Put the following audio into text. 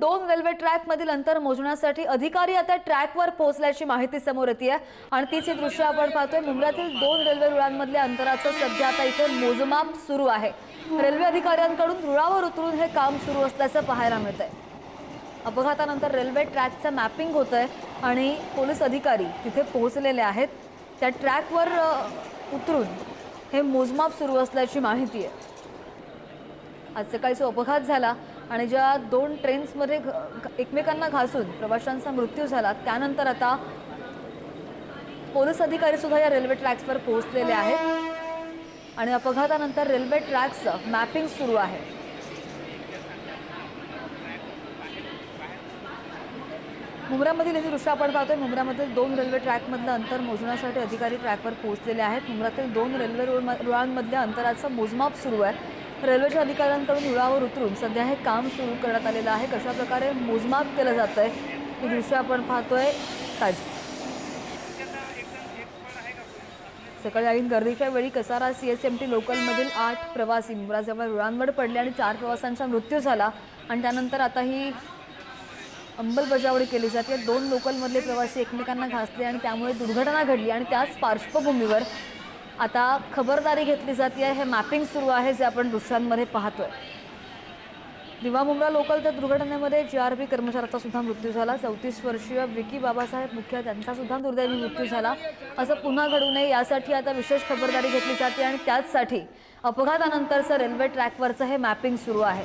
दोन रेल्वे ट्रॅकमधील अंतर मोजण्यासाठी अधिकारी आता ट्रॅकवर पोहोचल्याची माहिती समोर येते आणि तीच ही दृश्य आपण पाहतोय. मुंबईतील दोन रेल्वे रुळांमधल्या अंतराचं सध्या आता इथे मोजमाप सुरू आहे. रेल्वे अधिकाऱ्यांकडून रुळावर उतरून हे काम सुरू असल्याचं पाहायला मिळतंय. अपघातानंतर रेल्वे ट्रॅकचं मॅपिंग होत आहे आणि पोलीस अधिकारी तिथे पोहोचलेले आहेत. त्या ट्रॅकवर उतरून हे मोजमाप सुरू असल्याची माहिती आहे. आज सकाळी जो अपघात झाला. आणि ज्या दोन ट्रेन्समध्ये एकमेकांना घासून प्रवाशांचा मृत्यू झाला त्यानंतर आता पोलीस अधिकारी सुद्धा या रेल्वे ट्रॅक्सवर पोहोचलेले आहेत. आणि अपघातानंतर रेल्वे ट्रॅक्सचं मॅपिंग सुरू आहे. मुंब्रामधील हे दृश्य आपण पाहतोय मुंब्रामधील दोन रेल्वे ट्रॅकमधलं अंतर मोजण्यासाठी अधिकारी ट्रॅकवर पोहोचलेले आहेत. मुंब्रातील दोन रेल्वे रुळांमधल्या अंतराचं मोजमाप सुरू आहे. रेल्वेच्या अधिकाऱ्यांकडून रुळावर उतरून सध्या हे काम सुरू करण्यात आलेलं आहे. कशा प्रकारे मोजमाप केलं जात आहे हे दृश्य आपण पाहतोय. ताजी सकाळी आईन गर्दीच्या वेळी Kasara C S M T लोकलमधील आठ प्रवासी मुलाजवळ रुळांवर पडले आणि चार प्रवाशांचा मृत्यू झाला आणि त्यानंतर आता ही अंमलबजावणी केली जाते. दोन लोकलमधले प्रवासी एकमेकांना घासले आणि त्यामुळे दुर्घटना घडली आणि त्याच पार्श्वभूमीवर आता खबरदारी घेतली जाते आहे हे मॅपिंग सुरू आहे जे आपण दृश्यांमध्ये पाहतोय. दिवा मुंब्रा लोकल त्या दुर्घटनेमध्ये जी आर पी कर्मचाऱ्याचा सुद्धा मृत्यू झाला. चौतीस वर्षीय विकी बाबासाहेब मुख्य त्यांचा सुद्धा दुर्दैवी मृत्यू झाला. असं पुन्हा घडू नये यासाठी आता विशेष खबरदारी घेतली जाते आणि त्याचसाठी अपघातानंतरचं रेल्वे ट्रॅकवरचं हे मॅपिंग सुरू आहे.